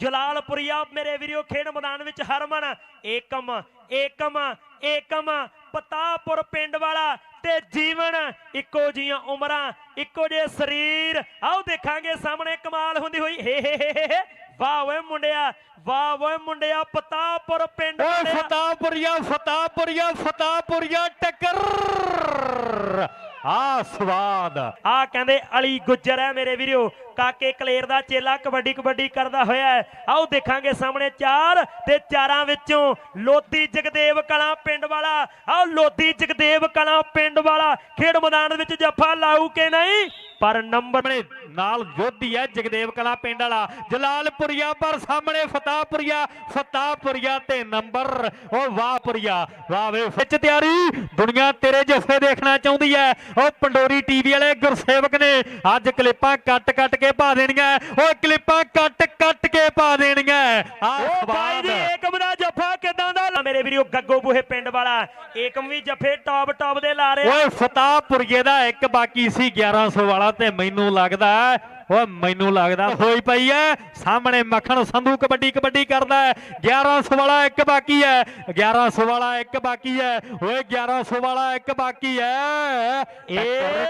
ਜਲਾਲਪੁਰੀਆ ਮੇਰੇ ਵੀਰੋ ਖੇਡ ਮੈਦਾਨ ਵਿੱਚ ਹਰਮਨ ਏਕਮ ਏਕਮ ਏਕਮ ਪਤਾਪੁਰ ਪਿੰਡ ਵਾਲਾ ਤੇ ਜੀਵਨ ਇੱਕੋ ਜੀਆਂ ਉਮਰਾਂ ਇੱਕੋ ਜਿਹੇ ਸਰੀਰ ਆਓ ਦੇਖਾਂਗੇ ਸਾਹਮਣੇ ਕਮਾਲ ਹੁੰਦੀ ਹੋਈ ਹੇ ਹੇ ਹੇ। ਵਾਹ ਓਏ ਮੁੰਡਿਆ ਵਾਹ ਓਏ ਮੁੰਡਿਆ ਪਤਾਪੁਰ ਪਿੰਡ ਓਏ। ਫਤਾਪੁਰੀਆ ਫਤਾਪੁਰੀਆ ਫਤਾਪੁਰੀਆ ਟੱਕਰ ਆ ਸਵਾਦ। ਆ ਕਹਿੰਦੇ ਅਲੀ ਗੁੱਜਰ ਹੈ ਮੇਰੇ ਵੀਰੋ। ਕਾਕੇ ਕਲੇਰ ਦਾ ਚੇਲਾ ਕਬੱਡੀ ਕਬੱਡੀ ਕਰਦਾ ਹੋਇਆ ਹੈ। ਆਓ ਦੇਖਾਂਗੇ ਸਾਹਮਣੇ ਚਾਰ ਤੇ ਚਾਰਾਂ ਵਿੱਚੋਂ ਲੋਧੀ ਜਗਦੇਵ ਕਲਾਂ ਪਿੰਡ ਵਾਲਾ। ਆਓ ਲੋਧੀ ਜਗਦੇਵ ਕਲਾਂ ਪਿੰਡ ਵਾਲਾ। ਖੇਡ ਮੈਦਾਨ ਵਿੱਚ ਜੱਫਾ ਲਾਊ ਕਿ ਨਹੀਂ? ਪਰ ਨੰਬਰ ਨਾਲ ਯੋਧੀ ਹੈ ਜਗਦੇਵ ਕਲਾ ਪਿੰਡ ਵਾਲਾ। ਜਲਾਲਪੁਰੀਆ ਪਰ ਸਾਹਮਣੇ ਫਤਾਪੁਰੀਆ ਫਤਾਪੁਰੀਆ ਤੇ ਨੰਬਰ ਓ ਵਾਹਪੁਰੀਆ। ਵਾਹ ਵੇ ਵਿੱਚ ਤਿਆਰੀ। ਦੁਨੀਆ ਤੇਰੇ ਜੱਫੇ ਦੇਖਣਾ ਚਾਹੁੰਦੀ ਹੈ। ਓ ਪੰਡੋਰੀ ਟੀਵੀ ਵਾਲੇ ਗੁਰਸੇਵਕ ਨੇ ਅੱਜ ਕਲਿੱਪਾਂ ਕੱਟ ਕੱਟ ਕੇ ਪਾ ਦੇਣੀਆਂ। ਓ ਕਲਿੱਪਾਂ ਕੱਟ ਕੱਟ ਕੇ ਪਾ ਦੇਣੀਆਂ। ਆ ਓ ਬਾਈ ਜੀ ਮੇਰੇ ਵੀਰੋ ਗੱਗੋ ਬੂਹੇ ਪਿੰਡ ਵਾਲਾ। ਏਕਮ ਵੀ ਜੱਫੇ ਟੌਪ ਟੌਪ ਦੇ ਲਾ ਰਿਹਾ। ਓਏ ਫਤਾਪੁਰੀਏ ਦਾ ਇੱਕ ਬਾਕੀ ਸੀ 1100 ਵਾਲਾ ਤੇ ਮੈਨੂੰ ਲੱਗਦਾ ਓਏ ਮੈਨੂੰ ਲੱਗਦਾ ਹੋਈ ਪਈ ਐ। ਸਾਹਮਣੇ ਮੱਖਣ ਸੰਧੂ ਕਬੱਡੀ ਕਬੱਡੀ ਕਰਦਾ ਹੈ 1100 ਵਾਲਾ ਇੱਕ ਬਾਕੀ ਹੈ 1100 ਵਾਲਾ ਇੱਕ ਬਾਕੀ ਹੈ ਓਏ 1100 ਵਾਲਾ ਇੱਕ ਬਾਕੀ ਹੈ ਇਹ